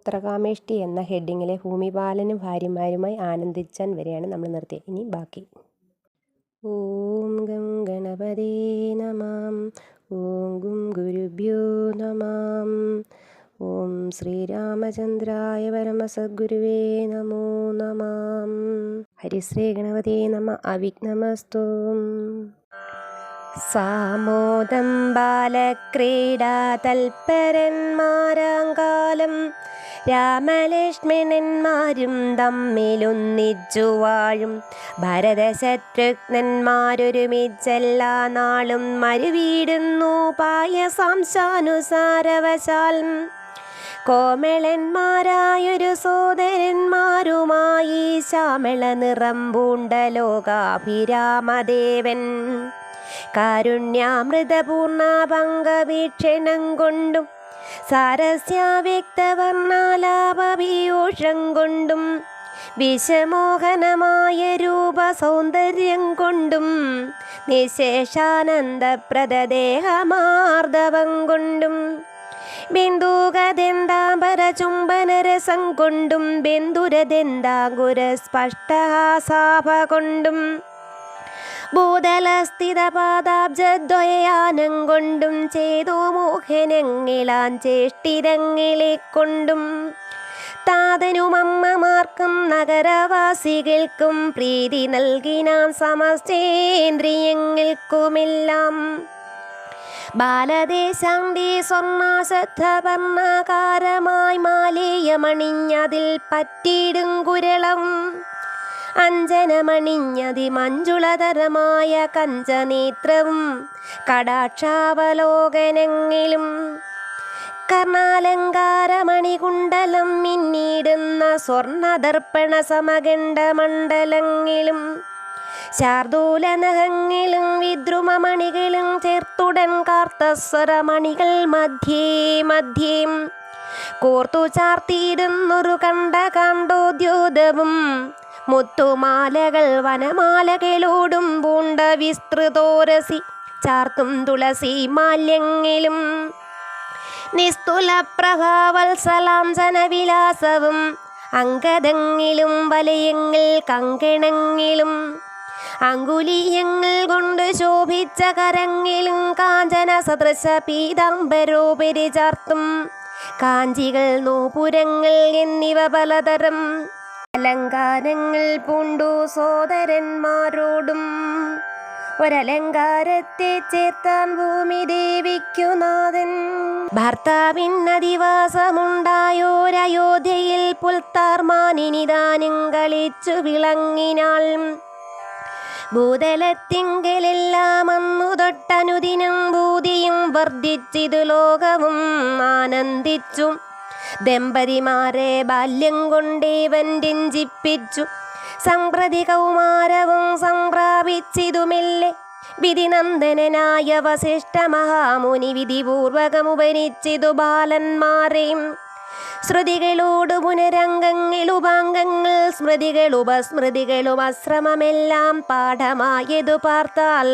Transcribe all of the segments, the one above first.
പുത്രകാമേഷ്ടി എന്ന ഹെഡിങ്ങിലെ ഭൂമിപാലനും ഭാര്യമാരുമായി ആനന്ദിച്ചാൻ വരെയാണ് നമ്മൾ നിർത്തിയത്. ഇനി ബാക്കി. ഓം ഗം ഗണപതേ നമാം. ഓം ഗും ഗുരുഭ്യോ നമാം. ഓം ശ്രീരാമചന്ദ്രായ പരമസദ്ഗുരുവേ നമോ നമാം. ഹരിശ്രീ ഗണപതേ നമ. അവിഘ്നമസ്തു. സാമോദം ബാലക്രീഡാ തൽപരന്മാരാങ്കാലം രാമലക്ഷ്മണന്മാരും തമ്മിലൊന്നിച്ചു വാഴും. ഭരതശത്രുഘ്നന്മാരൊരുമിച്ചെല്ലാ നാളും മരുവീടുന്നു പായസാംശാനുസാരവശാൽ. കോമളന്മാരായൊരു സോദരന്മാരുമായി ശ്യാമള നിറം പൂണ്ട ലോകാഭിരാമദേവൻ. കാരുണ്യാമൃതപൂർണ പങ്കവീക്ഷണം കൊണ്ടും സാരസ്യാവ്യക്തവർണാലാപീയൂഷം കൊണ്ടും വിഷമോഹനമായ രൂപസൗന്ദര്യം കൊണ്ടും നിശേഷാനന്ദപ്രദേഹമാർദ്ദവം കൊണ്ടും ബിന്ദുകദന്താംബര ചുംബനരസം കൊണ്ടും ബിന്ദുരദന്താങ്കുര സ്പഷ്ടഹാസാപ കൊണ്ടും ഭൂതലസ്ഥിതപാദാബ്ജദ്വയാനം കൊണ്ടും ചെയ്തു മോഹനങ്ങിളാൻ ചേഷ്ടിരങ്ങളെ കൊണ്ടും താതനും അമ്മമാർക്കും നഗരവാസികൾക്കും പ്രീതി നൽകിനാൻ സമസ്തേന്ദ്രിയങ്ങൾക്കുമെല്ലാം. ബാലദേശാന്തി സ്വർണാശദ്ധവർണാകാരമായി മാലേയമണിഞ്ഞതിൽ പറ്റിയിടും കുരളം. അഞ്ജനമണിഞ്ഞതി മഞ്ജുളതരമായ കഞ്ചനേത്രവും കടാക്ഷാവലോകനങ്ങളും കർണാലങ്കാരമണികുണ്ടലം മിന്നിടുന്ന സ്വർണദർപ്പണ സമകണ്ഡ മണ്ഡലങ്ങളും ശാർദൂലനഹങ്ങളും വിദ്രുമമണികളും ചേർത്തുടൻ കാർത്തസ്വരമണികൾ മധ്യേ മധ്യേ കോർത്തു ചാർത്തിയിടുന്നൊരു കണ്ട മുത്തുമാലകൾ വനമാലകളോടും പൂണ്ട വിസ്തൃതോരസി ചാർത്തും തുളസി മാല്യങ്ങളും നിസ്തുല പ്രഭാവത്സലാംസനവിലാസവും അങ്കദങ്ങളും വലയങ്ങൾ കങ്കണങ്ങളും അങ്കുലീയങ്ങൾ കൊണ്ട് ശോഭിച്ച കരങ്ങളും കാഞ്ചന സദൃശ പീതാംബരോപരി ചാർത്തും കാഞ്ചികൾ നൂപുരങ്ങൾ എന്നിവ പലതരം അലങ്കാരങ്ങൾ പൂണ്ടു സോദരന്മാരോടും. ഒരലങ്കാരത്തെ ചേർത്താൻ ഭൂമി ദേവിക്കു നാഥൻ. ഭർത്താവിൻ അധിവാസമുണ്ടായോരയോധ്യയിൽ പുൽത്താർമാനിനിതാനും കളിച്ചു വിളങ്ങിനാൾ. ഭൂതലത്തിങ്കലെല്ലാം അന്നു തൊട്ടനുദിനം ഭൂതിയും വർദ്ധിച്ചിതു ലോകവും ആനന്ദിച്ചു. ദമ്പതിമാരെ ബാല്യം കൊണ്ടേവൻ രഞ്ജിപ്പിച്ചു. സംപ്രതി കൗമാരവും സംപ്രാപിച്ചിതുമില്ലേ? വിധിനന്ദനായ വസിഷ്ഠ മഹാമുനി വിധിപൂർവകമുപരിച്ചിതു ബാലന്മാരെയും. ശ്രുതികളോട് പുനരംഗങ്ങളുപാംഗങ്ങൾ സ്മൃതികളുപസ്മൃതികളും അശ്രമമെല്ലാം പാഠമായതു പാർത്താൽ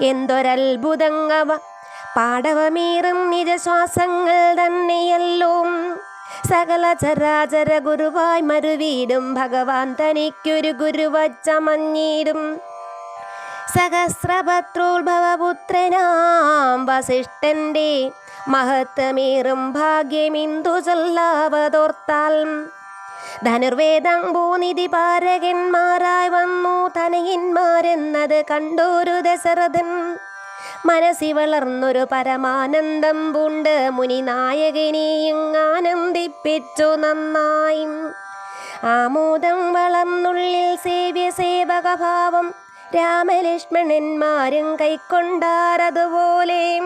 എന്തൊരത്ഭുതങ്ങവ പാടവമേറും നിജശ്വാസങ്ങൾ തന്നെയല്ലോ. സകല ചരാചര ഗുരുവായി മരുവീടും ഭഗവാൻ തനിക്കൊരു ഗുരുവച്ചമഞ്ഞീടും സഹസ്രപത്രോത്ഭവപുത്രനാം വസിഷ്ഠന്റെ മഹത്വമേറും ഭാഗ്യമിന്ദു ചൊല്ലാവതോർത്താൽ. ധനുർവേദം ഭൂനിധി പാരകന്മാരായി വന്നു തനയന്മാരെന്നത് കണ്ടോരു ദശരഥൻ. മനസ്സി വളർന്നൊരു പരമാനന്ദം പൂണ്ട് മുനി നായകനെയും ആനന്ദിപ്പിച്ചു നന്നായി. ആമോദം വളർന്നുള്ളിൽ സേവ്യ സേവകഭാവം രാമലക്ഷ്മണന്മാരും കൈക്കൊണ്ടാരതുപോലെ.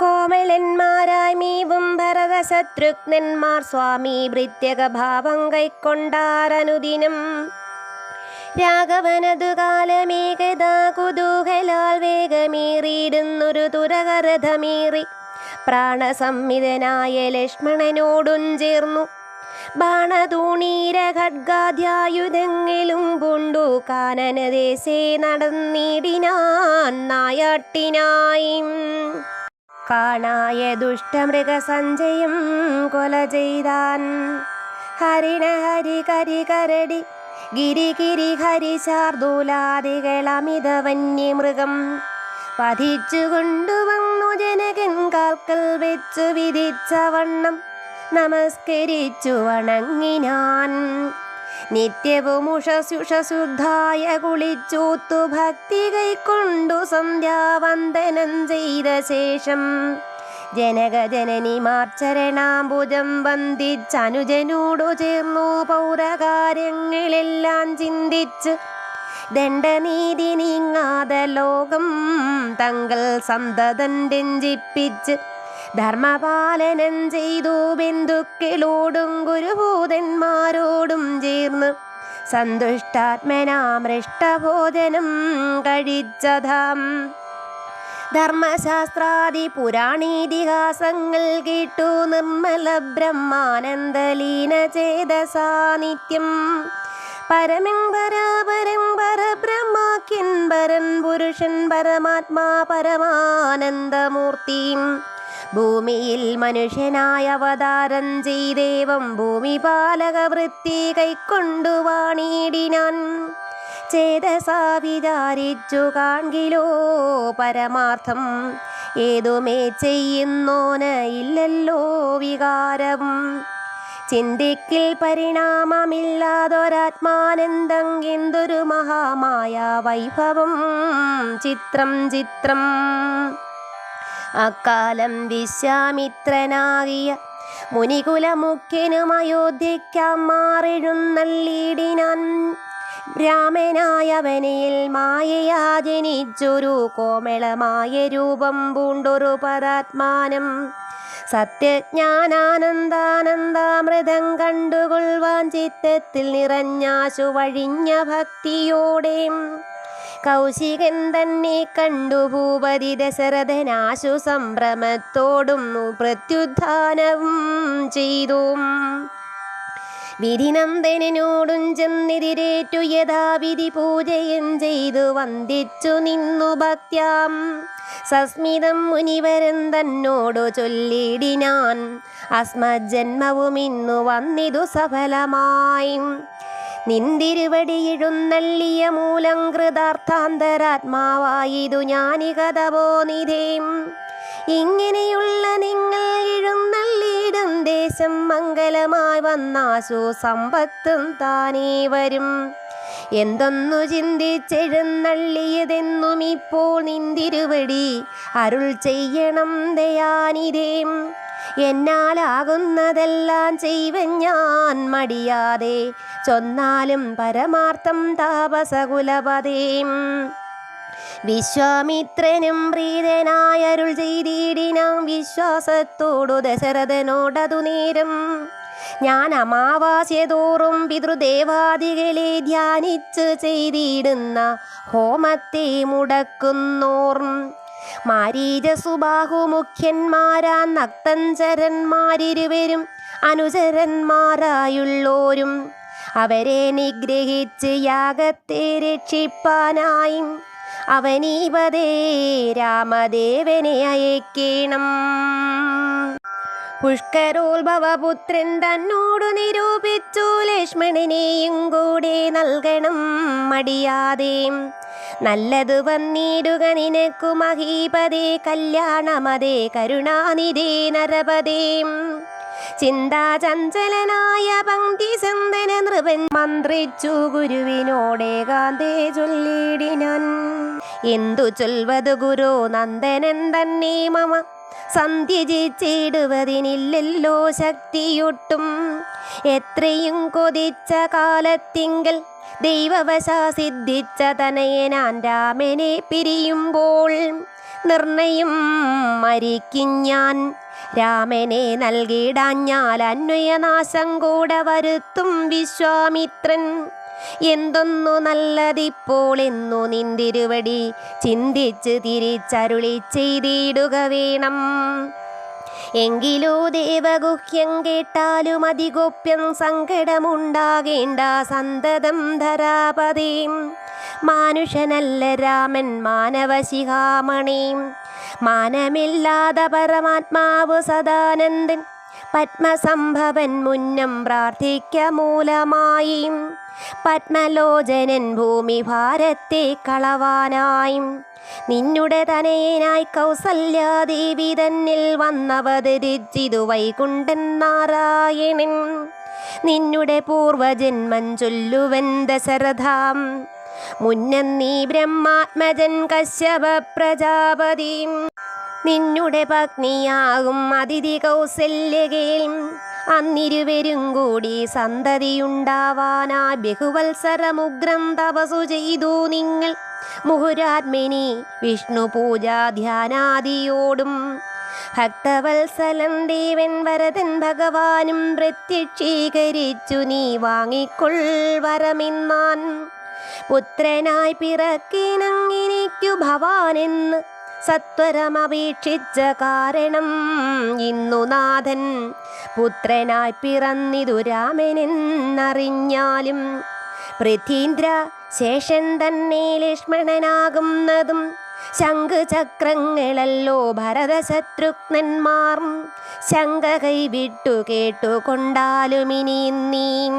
കോമളന്മാരായി മീവും ഭരതശത്രുഘ്നന്മാർ സ്വാമി ഭൃത്യകഭാവം കൈക്കൊണ്ടാരനുദിനം. രാഘവനതു കാലമേകതാ കുതൂഹലാൽ പ്രാണസംഹിതനായ ലക്ഷ്മണനോടും ചേർന്നു. ബാണതൂണീര കൊണ്ടു കാനനദേശേ നടന്നിടിനാൻ നായാട്ടിനായി. കാണായ ദുഷ്ടമൃഗസഞ്ചയം കൊല ചെയ്താൻ ഹരിണ ഹരി കരി കരടി ഗിരി ഹരിശാർദൂലാദികളമിതവന്യമൃഗം ഹരി ശാർദൂലാദികളമിത വന്യമൃഗം പതിച്ചു കൊണ്ടുവന്നു ജനകൻ കാൽക്കൽ വെച്ചു വിധിച്ച വണ്ണം നമസ്കരിച്ചു വണങ്ങിനാൻ. നിത്യവും ഉഷസുഷസുദ്ധായ കുളിച്ചൂത്തു ഭക്തി കൈക്കൊണ്ടു സന്ധ്യാവന്ദനം ചെയ്ത ശേഷം ജനകജനനിമാർച്ചരണാംബുജം വന്ദിച്ചനുജനോടു ചേർന്നു പൗരകാര്യങ്ങളെല്ലാം ചിന്തിച്ച് ദണ്ഡനീതി നീങ്ങാതെ ലോകം തങ്ങൾ സന്തതൻ രഞ്ജിപ്പിച്ച് ധർമ്മപാലനം ചെയ്തു ബന്ധുക്കളോടും ഗുരുഭൂതന്മാരോടും ചേർന്ന് സന്തുഷ്ടാത്മനാമൃഷ്ടഭോജനം കഴിച്ചതാം. ധർമ്മശാസ്ത്രാദി പുരാണീതിഹാസങ്ങൾ കേട്ടു. നിർമ്മല ബ്രഹ്മാനന്ദലീന ചേതസാ നിത്യം പരമൻ പരാപരം പരബ്രഹ്മാഖ്യൻ പരൻ പുരുഷൻ പരമാത്മാ പരമാനന്ദമൂർത്തിയും ഭൂമിയിൽ മനുഷ്യനായ അവതാരം ചെയ്തേവം ഭൂമിപാലക വൃത്തി കൈക്കൊണ്ടു വാണിയിടിനാൻ ചേതസാ വിചാരിച്ചു കാൺകിലോ പരമാർത്ഥം. ഏതുമേ ചെയ്യുന്നോന് ഇല്ലല്ലോ വികാരം. ചിന്തിക്കിൽ പരിണാമമില്ലാതൊരാത്മാനന്ദെന്തൊരു മഹാമായ വൈഭവം. ചിത്രം ചിത്രം. അക്കാലം വിശ്വാമിത്രനാകിയ മുനികുലമുഖ്യനും അയോധ്യയ്ക്കാം മാറെഴുന്നള്ളിയിടിനാൻ രാമനായവനിൽ മായയാ ജനിച്ചൊരു കോമളമായ രൂപം പൂണ്ടൊരു പരാത്മാനം. സത്യജ്ഞാനാനന്ദാനന്ദാമൃതം കണ്ടുകൊള്ളുവാൻ ചിത്തത്തിൽ നിറഞ്ഞാശു വഴിഞ്ഞ ഭക്തിയോടെ കൗശികൻ തന്നെ കണ്ടു ഭൂപതി ദശരഥനാശു സംഭ്രമത്തോടും പ്രത്യുദ്ധാനവും ചെയ്തു. വിധിനന്ദനോടും ചെന്നെതിരേറ്റു യഥാവിധി പൂജയും ചെയ്തു വന്ദിച്ചു നിന്നു ഭക്ത്യാം. സസ്മിതം മുനിവരൻ തന്നോടു ചൊല്ലിടിനാൻ. അസ്മജന്മവും ഇന്നു വന്നിതു സഫലമായി. നിന്തിരുവടി എഴുന്നള്ളിയ മൂലം കൃതാർത്ഥാന്തരാത്മാവായിതു ഞാനികതവോ നിധേം ഇങ്ങനെയുള്ള നിങ്ങൾ എഴുന്നള്ളിയിടും ദേശം മംഗലമായി വന്നാശു സമ്പത്തും താനേ വരും. എന്തൊന്നു ചിന്തിച്ചെഴുന്നള്ളിയതെന്നും ഇപ്പോൾ നിന്തിരുവടി അരുൾ ചെയ്യണം ദയാനിതേം എന്നാലാകുന്നതെല്ലാം ചെയ്വൻ ഞാൻ മടിയാതെ ചൊന്നാലും പരമാർത്ഥം താപസകുലപതേം. വിശ്വാമിത്രനും പ്രീതനായരുൾ ചെയ്തിടിനാം. വിശ്വാസത്തോടു ദശരഥനോടതു നേരം ഞാൻ അമാവാസ്യ തോറും പിതൃദേവാദികളെ ധ്യാനിച്ച് ചെയ്തിടുന്ന ഹോമത്തെ മുടക്കുന്നോർ. മാരീരസുബാഹു മുഖ്യന്മാരാ നക്തഞ്ചരന്മാരിരുവരും അനുചരന്മാരായുള്ളോരും. അവരെ നിഗ്രഹിച്ച് യാഗത്തെ രക്ഷിപ്പാനായി അവനീപതേ രാമദേവനെ അയക്കണം. പുഷ്കരോത്ഭവപുത്രൻ തന്നോടു നിരൂപിച്ചു ലക്ഷ്മണനെയും കൂടെ നൽകണം മടിയാതെ. നല്ലതു വന്നിടുക നിനക്കു മഹീപതേ കല്യാണമതേ കരുണാനിധേ നരപതേ ചിന്താചഞ്ചലനായ പങ്ക്തി ചന്ദന നൃപൻ മന്ത്രിച്ചു ഗുരുവിനോടേകാന്തേ ചൊല്ലിടിനൻ. എന്തു ചൊൽവത് ഗുരു നന്ദനൻ തന്നെ മമ. സന്ധ്യജിച്ചിടുവതിനില്ലല്ലോ ശക്തിയൊട്ടും. എത്രയും കൊതിച്ച കാലത്തിങ്കൽ ദൈവവശാ സിദ്ധിച്ച തനയനാൻ രാമനെ പിരിയുമ്പോൾ നിർണയം മരിക്കും ഞാൻ. രാമനെ നൽകിടാഞ്ഞാൽ അന്വയനാശം കൂടെ വരുത്തും വിശ്വാമിത്രൻ. എന്തൊന്നു നല്ലതിപ്പോൾ എന്നു നിന്തിരുവടി ചിന്തിച്ച് തിരിച്ചരുളി ചെയ്തിടുക വേണം. എങ്കിലോ ദേവഗുഹ്യം കേട്ടാലും അതിഗോപ്യം സങ്കടമുണ്ടാകേണ്ട സന്തതം ധരാപതിയും മാനുഷനല്ല രാമൻ മാനവശിഖാമണീം മാനമില്ലാத പരമാത്മാവ് സദാനന്ദൻ. പത്മസംഭവൻ മുന്നം പ്രാർത്ഥിക്ക മൂലമായി. പത്മലോചനൻ ഭൂമി ഭാരത്തെ കളവാനായി. നിന്നുടെ തനയനായി കൗസല്യാദേവി തന്നിൽ വന്നവതരിച്ചിതു വൈകുണ്ഠൻ നാരായണൻ. നിന്നുടെ പൂർവജന്മൻ ചൊല്ലുവൻ ദശരഥാം. മുന്നം നീ ബ്രഹ്മാത്മജൻ കശ്യപ പ്രജാപതി. നിന്നുടെ പത്നിയാകും അതിഥി കൗസല്യകേൽ. അന്നിരുവരും കൂടി സന്തതിയുണ്ടാവാനാ ബഹുവത്സരമുഗ്രം തപസു ചെയ്തു നിങ്ങൾ. മുഹുരാത്മിനി വിഷ്ണു പൂജാ ധ്യാനാദിയോടും ഭക്തവത്സലം ദേവൻ വരതൻ ഭഗവാനും പ്രത്യക്ഷീകരിച്ചു നീ വാങ്ങിക്കൊൾ വരമിന്നാൻ. പുത്രനായി പിറക്കിനങ്ങിനിക്കു ഭവാനെന്ന് സത്വരമപേക്ഷിച്ച കാരണം ഇന്നു നാഥൻ. പുത്രനായി പിറന്നിതു രാമനെന്നറിഞ്ഞാലും പൃഥീന്ദ്ര ശേഷൻ തന്നെ ലക്ഷ്മണനാകുന്നതും ശംഖുചക്രങ്ങളല്ലോ ഭരതശത്രുഘ്നന്മാർ. ശങ്ക കൈവിട്ടു കേട്ടുകൊണ്ടാലുമിനി നീ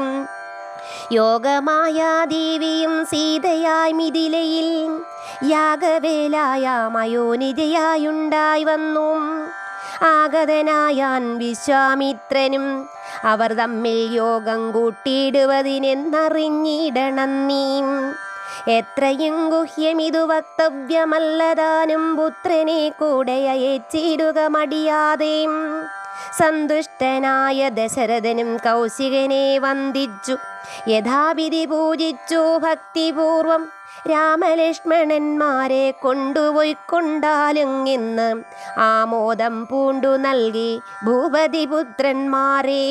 യോഗമായാദേവിയും സീതയായി മിഥിലയിൽ യാഗവേലായ മയോനിജയായുണ്ടായി വന്നു. ആഗതനായാൻ വിശ്വാമിത്രനും അവർ തമ്മിൽ യോഗം കൂട്ടിയിടുവതിനെന്നറിഞ്ഞിടണം നീ എത്രയും ഗുഹ്യമിതു വക്തവ്യമല്ലതാനും പുത്രനെ കൂടെ അയച്ചിടുക മടിയാതെ. സന്തുഷ്ടനായ ദശരഥനും കൗശികനെ വന്ദിച്ചു. യഥാവിധി പൂജിച്ചു ഭക്തിപൂർവം രാമലക്ഷ്മണന്മാരെ കൊണ്ടുപോയി കൊണ്ടാലും ഇന്ന് ആമോദം പൂണ്ടു നൽകി ഭൂപതി പുത്രന്മാരെ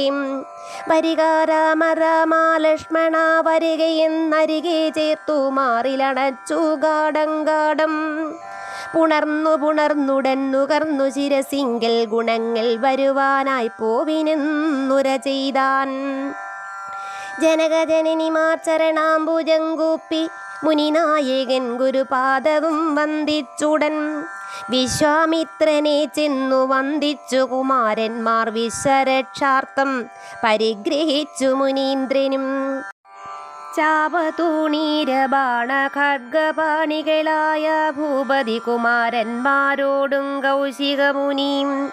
വരിക രാമ രാമ ലക്ഷ്മണ വരികയെന്നരികെ ചേർത്തു മാറിലടച്ചു ഗാഠം ഗാടങ്കാടം പുണർന്നു പുണർന്നുടൻ നുകർന്നു ചിരസിങ്കൽ ഗുണങ്ങൾ വരുവാനായി പോവിനെന്നുര ചെയ്താൻ. ജനകജനനിമാർ ചരണാംബുജം കൂപ്പി മുനിനായകൻ ഗുരുപാദവും വന്ദിച്ചുടൻ. വിശ്വാമിത്രനെ ചെന്നു വന്ദിച്ചു കുമാരന്മാർ വിശ്വരക്ഷാർത്ഥം പരിഗ്രഹിച്ചു മുനീന്ദ്രനും. ചാപതൂണീരബാണ ഖഡ്ഗപാണികളായ ഭൂപതി കുമാരന്മാരോടും കൗശികമുനിയും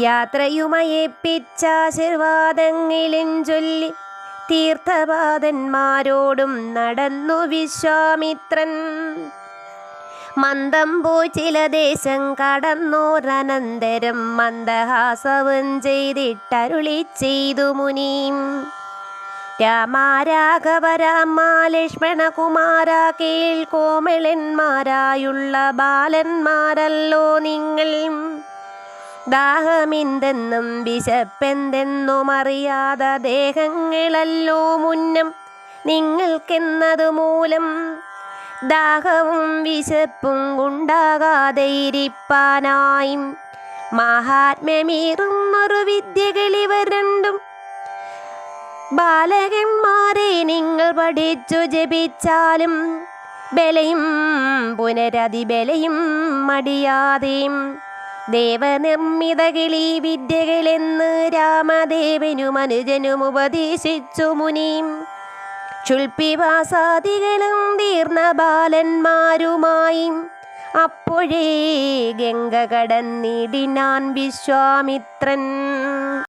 യാത്രയുമയപ്പിച്ചാശീർവാദങ്ങളും ചൊല്ലി തീർത്ഥപാദന്മാരോടും നടന്നു വിശ്വാമിത്രൻ. മന്ദം ചില ദേശം കടന്നോരനന്തരം മന്ദഹാസവും ചെയ്തിട്ടരുളി ചെയ്തു മുനിയും രാമ ലക്ഷ്മണകുമാര രാമ ലക്ഷ്മണ കോമളന്മാരായുള്ള ബാലന്മാരല്ലോ നിങ്ങൾ. ദാഹമെന്തെന്നും വിശപ്പെന്തെന്നും അറിയാതെ ദേഹങ്ങളല്ലോ മുന്നം നിങ്ങൾക്കെന്നതു മൂലം. ദാഹവും വിശപ്പും ഉണ്ടാകാതെ ഇരിപ്പാനായും. മഹാത്മ്യമേറുന്നൊരു വിദ്യകളിവ രണ്ടും ബാലകന്മാരെ നിങ്ങൾ പഠിച്ചു ജപിച്ചാലും ബലയും പുനരതിബലയും മടിയാതെയും ദേവനിർമ്മിത കിളി വിദ്യകളെന്ന് രാമദേവനു മനുജനും ഉപദേശിച്ചു മുനിയും ക്ഷുൽപ്പിവാസാദികളും തീർന്ന ബാലന്മാരുമായി അപ്പോഴേ ഗംഗ കടന്നിടിനാൻ വിശ്വാമിത്രൻ.